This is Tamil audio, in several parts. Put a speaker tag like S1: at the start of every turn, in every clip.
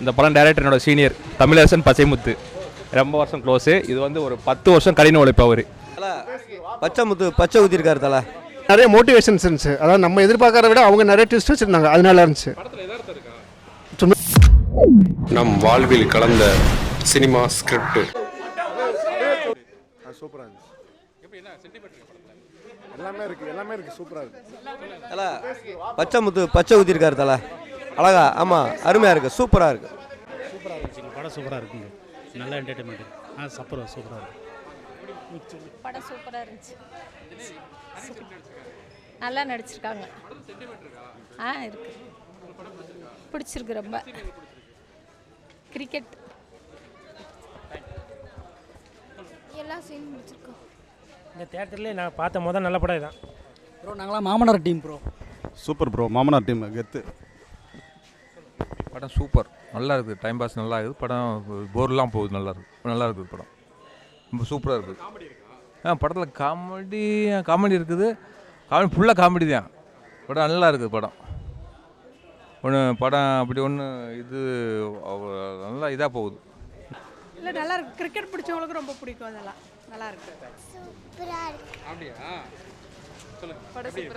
S1: இந்த படம் டைரக்டர் என்னோட சீனியர் தமிழரசன் பச்சைமுத்து ரொம்ப வருஷம் க்ளோஸு இது வந்து ஒரு பத்து வருஷம் கடின உழைப்பு அவர்.
S2: பச்சை முத்து பச்சை ஊற்றிருக்காரு தல.
S3: நிறைய மோட்டிவேஷன்ஸ் இருந்துச்சு. அதாவது நம்ம எதிர்பார்க்கறத விட அவங்க நிறைய ட்விஸ்ட் வச்சிருந்தாங்க. அது நல்லா இருந்துச்சு.
S4: நம் வாழ்வில் கலந்த சினிமா ஸ்கிரிப்ட்
S3: எல்லாமே இருக்கு எல்லாமே இருக்கு. சூப்பரா இருக்கு.
S2: தல பச்சை முத்து பச்சை ஊற்றிருக்காரு தல. அழகா ஆமாம் அருமையாக இருக்குது சூப்பராக இருக்குது
S5: சூப்பராக இருந்துச்சுங்க படம் சூப்பராக இருக்குங்க நல்ல என்டர்டைன்மெண்ட் ஆ சூப்பராக சூப்பராக இருக்கு.
S6: படம் சூப்பராக இருந்துச்சு. நல்லா நடிச்சிருக்காங்க. ஆ இருக்கு. பிடிச்சிருக்கு ரொம்ப. கிரிக்கெட்
S7: எல்லா சீன் முடிச்சிருக்கோம்.
S5: இந்த தேட்டர்லேயே நான் பார்த்த முதல் நல்ல படம் இதான்.
S8: ப்ரோ நாங்களாம் மாமனார் டீம் ப்ரோ
S9: சூப்பர் ப்ரோ மாமனார் டீம் கெத்து.
S10: படம் சூப்பர். நல்லா இருக்குது டைம் பாஸ் நல்லா இருக்குது படம் போர்லாம் போகுது. நல்லா இருக்கு. நல்லா இருக்குது படம். ரொம்ப சூப்பராக இருக்குது ஆ படத்தில் காமெடி காமெடி இருக்குது. காமெடி ஃபுல்லாக காமெடி தான். படம் நல்லா இருக்குது படம். ஒன்று படம் அப்படி ஒன்று இது நல்லா இதாக போகுது.
S7: இல்லை நல்லா இருக்கு. கிரிக்கெட் பிடிச்சவங்களுக்கு ரொம்ப பிடிக்கும் அதெல்லாம். நல்லா இருக்கு. சூப்பராக
S6: படம் இருக்கு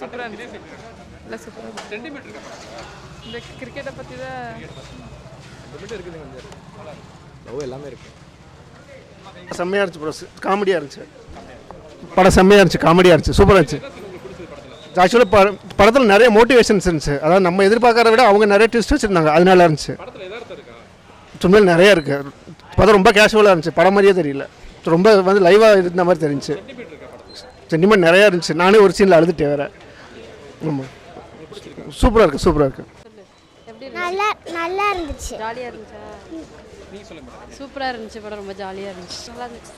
S6: சூப்பராக இருந்துச்சு. இல்லை சூப்பராக இந்த கிரிக்கெட்டை பற்றி தான்
S3: செம்மையா இருந்துச்சு ப்ரோ காமெடியா இருந்துச்சு. படம் செம்மையா இருந்துச்சு காமெடியா இருந்துச்சு. சூப்பரா இருந்துச்சு. ஆக்சுவலாக ப படத்தில் நிறைய மோட்டிவேஷன்ஸ் இருந்துச்சு. அதாவது நம்ம எதிர்பார்க்கறத விட அவங்க நிறைய ட்விஸ்ட் வச்சிருந்தாங்க. அது நல்லா இருந்துச்சு சும்மையில் நிறைய இருக்கு. படம் ரொம்ப கேஷுவலாக இருந்துச்சு. படம் மாதிரியே தெரியல. ரொம்ப வந்து லைவாக இருந்த மாதிரி தெரிஞ்சுச்சு. சென்டிமெண்ட் நிறையா இருந்துச்சு. நானே ஒரு சீனில் அழுதுட்டேன் வேற. ஆமாம் சூப்பராக இருக்கு சூப்பராக இருக்கு.
S7: நல்லா நல்லா இருந்துச்சு.
S6: ஜாலியாக இருந்துச்சா? சூப்பராக இருந்துச்சு படம் ரொம்ப ஜாலியாக இருந்துச்சு. நல்லா இருந்துச்சு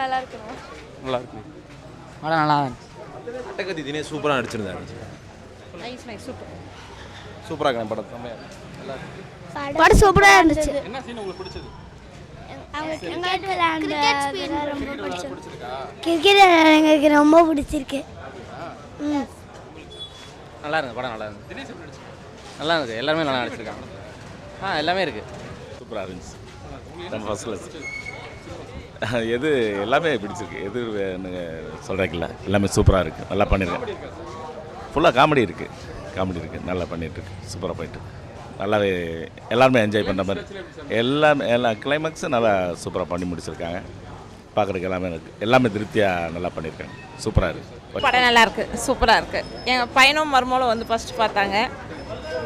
S6: நல்லா இருக்குண்ணா.
S1: நல்லா இருக்கு.
S8: படம் நல்லா இருந்துச்சு.
S2: அட்டகத்தி தினே சூப்பராக நடிச்சிருந்தாரு.
S6: நைஸ் நைஸ் சூப்பர்
S2: சூப்பராக இருக்கேன் படம்.
S7: படம் சூப்பராக இருந்துச்சு.
S1: என்ன சீன் உங்களுக்கு பிடிச்சது?
S7: விளையாண்ட ரொம்ப பிடிச்சது கிரிக்கெட் எங்களுக்கு ரொம்ப பிடிச்சிருக்கு. ம்.
S8: நல்லா இருக்கு படம் நல்லா இருக்கு நல்லா இருக்கு எல்லாருமே நல்லா நடிச்சிருக்காங்க. ஆ எல்லாமே இருக்கு.
S9: சூப்பராக இருந்துச்சு. கிளாஸ் எது எல்லாமே பிடிச்சிருக்கு. எது சொல்கிறீங்களா எல்லாமே சூப்பராக இருக்குது நல்லா பண்ணியிருக்கேன் ஃபுல்லாக காமெடி இருக்குது காமெடி இருக்குது நல்லா பண்ணிட்டு இருக்கு. சூப்பராக போயிட்டு நல்லாவே எல்லாருமே என்ஜாய் பண்ணுற மாதிரி. எல்லாமே எல்லா கிளைமேக்ஸும் நல்லா சூப்பராக பண்ணி முடிச்சிருக்காங்க. பார்க்குறதுக்கு எல்லாமே இருக்குது எல்லாமே திருப்தியாக நல்லா பண்ணியிருக்காங்க சூப்பராக இருக்குது
S6: படம் நல்லா இருக்கு. சூப்பராக இருக்கு. எங்கள் பையனும் மருமகளும் வந்து ஃபர்ஸ்ட் பார்த்தாங்க.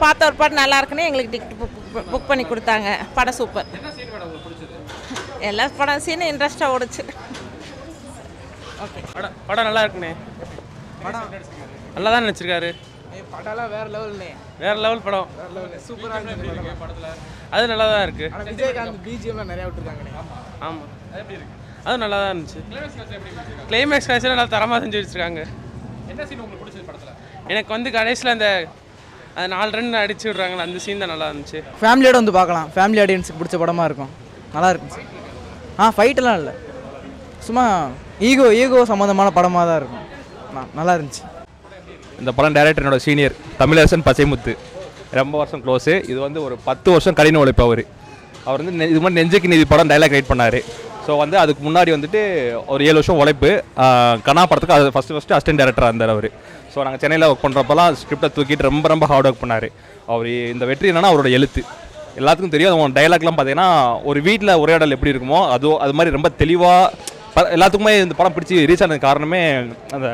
S6: பார்த்த ஒரு படம் நல்லா இருக்குன்னு எங்களுக்கு டிக்கெட் புக் புக் பண்ணி கொடுத்தாங்க. படம் சூப்பர் எல்லா படம் சீனும் இன்ட்ரெஸ்டாக ஓடுச்சு.
S5: படம் படம் நல்லா இருக்குண்ணே. படம் நல்லா தான் நடிச்சிருக்காரு.
S8: படம்லாம் வேற லெவல்னே
S5: வேற லெவல் படம்.
S8: சூப்பராக இருக்கு படத்தில்.
S5: அது நல்லா தான் இருக்கு.
S8: ஆனால் விஜயகாந்த் நிறையா
S5: ஆமாம் அது நல்லா தான் இருந்துச்சு. கிளைமேக்ஸ் கடைசியில் நல்லா தரமாக செஞ்சு வச்சிருக்காங்க.
S1: என்ன சீன் உங்களுக்கு பிடிச்சது படத்தில்?
S5: எனக்கு வந்து கடைசியில் அந்த அது நாலு ரன் அடிச்சு விட்றாங்களே அந்த சீன் தான் நல்லா இருந்துச்சு.
S8: ஃபேமிலியோட வந்து பார்க்கலாம். ஃபேமிலி ஆடியன்ஸுக்கு பிடிச்ச படமாக இருக்கும். நல்லா இருந்துச்சு. ஆ ஃபைட்டெல்லாம் இல்லை. சும்மா ஈகோ ஈகோ சம்மந்தமான படமாக தான் இருக்கும் நல்லா இருந்துச்சு.
S1: இந்த படம் டைரக்டர் என்னோட சீனியர் தமிழரசன் பசைமுத்து. ரொம்ப வருஷம் க்ளோஸு இது வந்து ஒரு பத்து வருஷம் கடின உழைப்பு அவர். அவர் வந்து நெ- இது மாதிரி நெஞ்சுக்கு நீதி படம் டைலாக் ரைட் பண்ணார். ஸோ வந்து அதுக்கு முன்னாடி வந்துட்டு ஒரு ஏழு வருஷம் உழைப்பு. ஆஹ், கனா படத்துக்கு அது ஃபஸ்ட்டு ஃபஸ்ட்டு அசிஸ்டன்ட் டேரக்டராக இருந்தார் அவர். ஸோ நாங்கள் சென்னையில் ஒர்க் பண்ணுறப்பெல்லாம் ஸ்கிரிப்டை தூக்கிட்டு ரொம்ப ரொம்ப ஹார்ட் ஒர்க் பண்ணார். அவர் இந்த வெற்றி என்னன்னா அவரோட எழுத்து. எல்லாத்துக்கும் தெரியும். அவன் டைலாக்லாம் பார்த்தீங்கன்னா ஒரு வீட்டில் உரையாடல் எப்படி இருக்குமோ அதோ அது மாதிரி ரொம்ப தெளிவாக எல்லாத்துக்குமே இந்த படம் பிடிச்சி ரீச் ஆனது காரணமே அந்த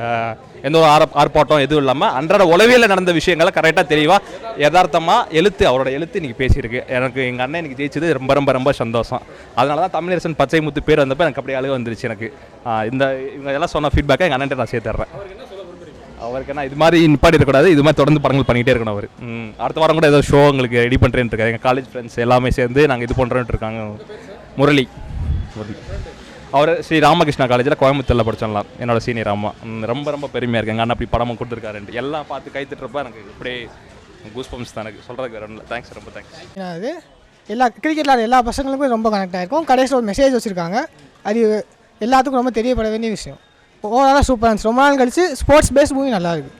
S1: எந்த ஒரு ஆர ஆர்ப்பாட்டம் எதுவும் இல்லாமல் அன்றாட உளவியில் நடந்த விஷயங்களை கரெக்டாக தெளிவாக யதார்த்தமாக எழுத்து அவரோட எழுத்து இன்றைக்கி பேசியிருக்கு. எனக்கு எங்கள் அண்ணன் எனக்கு ஜெயிச்சது ரொம்ப ரொம்ப ரொம்ப சந்தோஷம். அதனால தான் தமிழரசன் பச்சை முத்து பேர் வந்தப்போ எனக்கு அப்படியே அழுக வந்துருச்சு எனக்கு. இந்த இவங்க எல்லாம் சொன்ன ஃபீட்பேக்கை எங்கள் அண்ணன் நான் சேர்த்துறேன் அவருக்கு என்ன இது மாதிரி நிப்பாடி இருக்கக்கூடாது இது மாதிரி தொடர்ந்து படங்கள் பண்ணிகிட்டே இருக்கணும் அவர். அடுத்த வாரம் கூட ஏதோ ஷோ உங்களுக்கு ரெடி பண்ணுறேன்னு இருக்காரு. எங்கள் காலேஜ் ஃப்ரெண்ட்ஸ் எல்லாமே சேர்ந்து நாங்கள் இது பண்ணுறோன்ட்டு இருக்காங்க. முரளி. முரளி. அவர் ஸ்ரீ ராமகிருஷ்ணா காலேஜில் கோயம்புத்தூரில் படித்தோம்லாம் என்னோட சீனியர் அம்மா. ரொம்ப ரொம்ப பெருமையாக இருக்கு. எங்கள் அண்ணன் அப்படி படமும் கொடுத்துருக்காருன்ட்டு. எல்லாம் பார்த்து கை எனக்கு இப்படியே கூஸ் பம்ப்ஸ் தான் எனக்கு. சொல்கிறதுக்கு வேறு இல்லை தேங்க்ஸ் ரொம்ப தேங்க்ஸ்
S8: அது எல்லா கிரிக்கெட்டில் எல்லா பசங்களுக்கும் ரொம்ப கனெக்ட் ஆகிருக்கும் கடைசியில் ஒரு மெசேஜ் வச்சுருக்காங்க. அது எல்லாத்துக்கும் ரொம்ப தெரியப்பட வேண்டிய விஷயம். ஓவராலாக சூப்பராக இருந்துச்சு. ரொம்ப நாள் கழிச்சு ஸ்போர்ட்ஸ் பேஸ் மூவி நல்லா இருக்கு.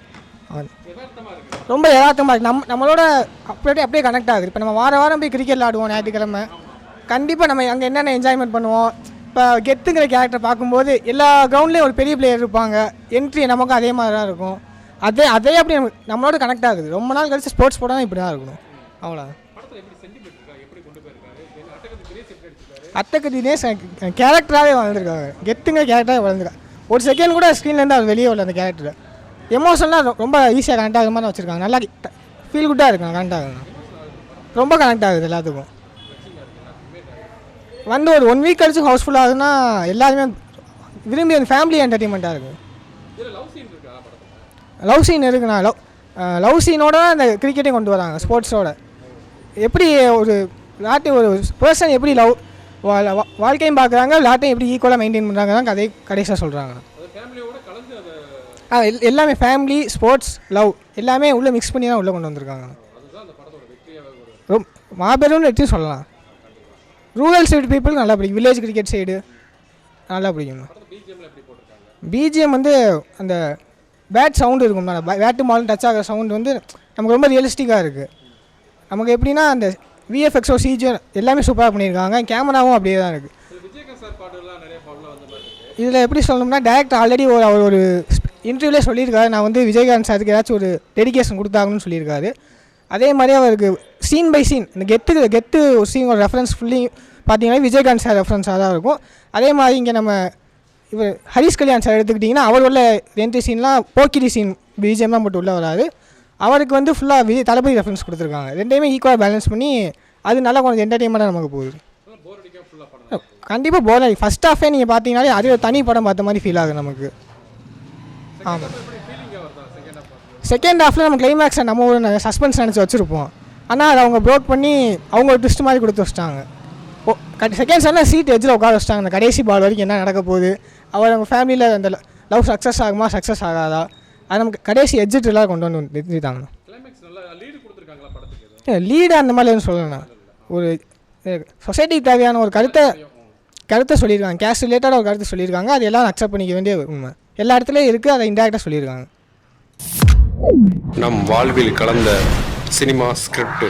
S11: ரொம்ப யதார்த்தமாக இருக்குது நம்ம நம்மளோட அப்படியே அப்படியே கனெக்ட் ஆகுது. இப்போ நம்ம வார வாரம் போய் கிரிக்கெட் விளாடுவோம் ஞாயிற்றுக்கிழமை. கண்டிப்பாக நம்ம அங்கே என்னென்ன என்ஜாய்மெண்ட் பண்ணுவோம் இப்போ கெத்துங்கிற கேரக்டர் பார்க்கும்போது எல்லா கிரவுண்ட்லேயும் ஒரு பெரிய பிளேயர் இருப்பாங்க. என்ட்ரி நமக்கும் அதே மாதிரி தான் இருக்கும். அதே அதே அப்படி நம்மளோட கனெக்ட் ஆகுது. ரொம்ப நாள் கழிச்சு ஸ்போர்ட்ஸ் போட்டால் இப்படி தான் இருக்கணும். அவ்வளோ அத்தக்கு தினேஷ் கேரக்டராகவே வளர்ந்துருக்காங்க. கெத்துங்கிற கேரக்டராக வளர்ந்துருக்காங்க ஒரு செகண்ட் கூட ஸ்க்ரீன்லேருந்து அவர் வெளியே வரல அந்த கேரக்டர் எமோஷனலாக ரொம்ப ஈஸியாக கனெக்ட் ஆகுற மாதிரி வச்சுருக்காங்க. நல்லா ஃபீல் குட்டாக இருக்காங்க கனெக்ட் ஆகுங்க ரொம்ப கனெக்ட் ஆகுது எல்லாத்துக்கும். வந்து ஒரு ஒன் வீக் கழிச்சு ஹவுஸ்ஃபுல் ஆகுதுன்னா எல்லாருமே விரும்பி அந்த ஃபேமிலி என்டர்டெயின்மெண்ட்டாக இருக்குது லவ் சீன் இருக்குண்ணா லவ் லவ் சீனோட அந்த கிரிக்கெட்டையும் கொண்டு வராங்க ஸ்போர்ட்ஸோட எப்படி ஒரு விளாட்டு ஒரு பர்சன் எப்படி லவ் வாழ்க்கையும் பார்க்குறாங்க விளாட்டையும் எப்படி ஈக்குவலாக மெயின்டைன் பண்ணுறாங்க தான் கதை கடைசியாக சொல்கிறாங்க ஆ எல்- எல்லாமே ஃபேமிலி ஸ்போர்ட்ஸ் லவ் எல்லாமே உள்ளே மிக்ஸ் பண்ணி தான் உள்ளே கொண்டு வந்திருக்காங்க. மாபெரும் வெற்றி சொல்லலாம். ரூரல் சைடு பீப்புளுக்கு நல்லா பிடிக்கும். வில்லேஜ் கிரிக்கெட் சைடு நல்லா பிடிக்கும் பிஜிஎம் வந்து அந்த பேட் சவுண்டு இருக்கும். பேட்டு மாலும் டச் ஆகிற சவுண்டு வந்து நமக்கு ரொம்ப ரியலிஸ்டிக்காக இருக்குது நமக்கு எப்படின்னா அந்த விஎஃப்எக்ஸோ சிஜியோ எல்லாமே சூப்பராக பண்ணியிருக்காங்க. கேமராவும் அப்படியே தான் இருக்குது இதில் எப்படி சொல்லணும்னா டேரக்டர் ஆல்ரெடி ஒரு அவர் ஒரு இன்டர்வியூலே சொல்லியிருக்காரு. நான் வந்து விஜயகாந்த் சாருக்கு ஏதாச்சும் ஒரு டெடிகேஷன் கொடுத்தாங்கன்னு சொல்லியிருக்காரு. அதே மாதிரி அவருக்கு சீன் பை சீன் இந்த கெத்து கெத்து சீனோட சீன் ரெஃபரன்ஸ் ஃபுல்லி பார்த்தீங்கன்னா விஜயகாந்த் சார் ரெஃபரன்ஸாக தான் இருக்கும். அதே மாதிரி இங்கே நம்ம இவர் ஹரிஷ் கல்யாண் சார் எடுத்துக்கிட்டிங்கன்னா அவர் உள்ள ரெண்டு சீன்லாம் போக்கிரி சீன் பிஜிஎம் தான் போட்டு உள்ளே வராது அவருக்கு வந்து ஃபுல்லாக விஜய் தளபதி ரெஃபரன்ஸ் கொடுத்துருக்காங்க. ரெண்டையுமே ஈக்குவலாக பேலன்ஸ் பண்ணி அது நல்லா கொஞ்சம் என்டர்டெயின்மெண்ட்டாக நமக்கு போகுது. கண்டிப்பாக போர் அடி ஃபஸ்ட் ஹாஃபே நீங்கள் பார்த்தீங்கன்னாலே அது ஒரு தனி படம் பார்த்த மாதிரி ஃபீல் ஆகுது நமக்கு. ஆமாம் செகண்ட் ஹாஃபில் நம்ம கிளைமேக்ஸை நம்ம ஒரு சஸ்பென்ஸ் நினச்சி வச்சுருப்போம். ஆனால் அதை அவங்க ப்ரோக் பண்ணி அவங்க ஒரு ட்விஸ்ட் மாதிரி கொடுத்து வச்சிட்டாங்க. ஓ செகண்ட் சாரில் சீட் எஜ்ஜில் உட்கார வச்சிட்டாங்க. அந்த கடைசி பால் வரைக்கும் என்ன நடக்க போகுது? அவர் அவங்க ஃபேமிலியில் அந்த லவ் சக்ஸஸ் ஆகுமா சக்ஸஸ் ஆகாதா? அது நமக்கு கடைசி எஜ்ஜிட்டுலாம் கொண்டு வந்து நிறுத்திட்டாங்க. லீடு அந்த மாதிரி எதுவும் சொல்லலைண்ணா ஒரு சொசைட்டிக்கு தேவையான ஒரு கருத்தை கருத்தை சொல்லியிருக்காங்க. கேஸ்ட் ரிலேட்டடாக ஒரு கருத்தை சொல்லியிருக்காங்க. அது எல்லாரும் அக்செப்ட் பண்ணிக்க வேண்டிய உண்மை. எல்லா இடத்துலையும் இருக்குது அதை இன்டெரக்டாக சொல்லியிருக்காங்க.
S4: நம் வாழ்வில் கலந்த சினிமா ஸ்கிரிப்ட்.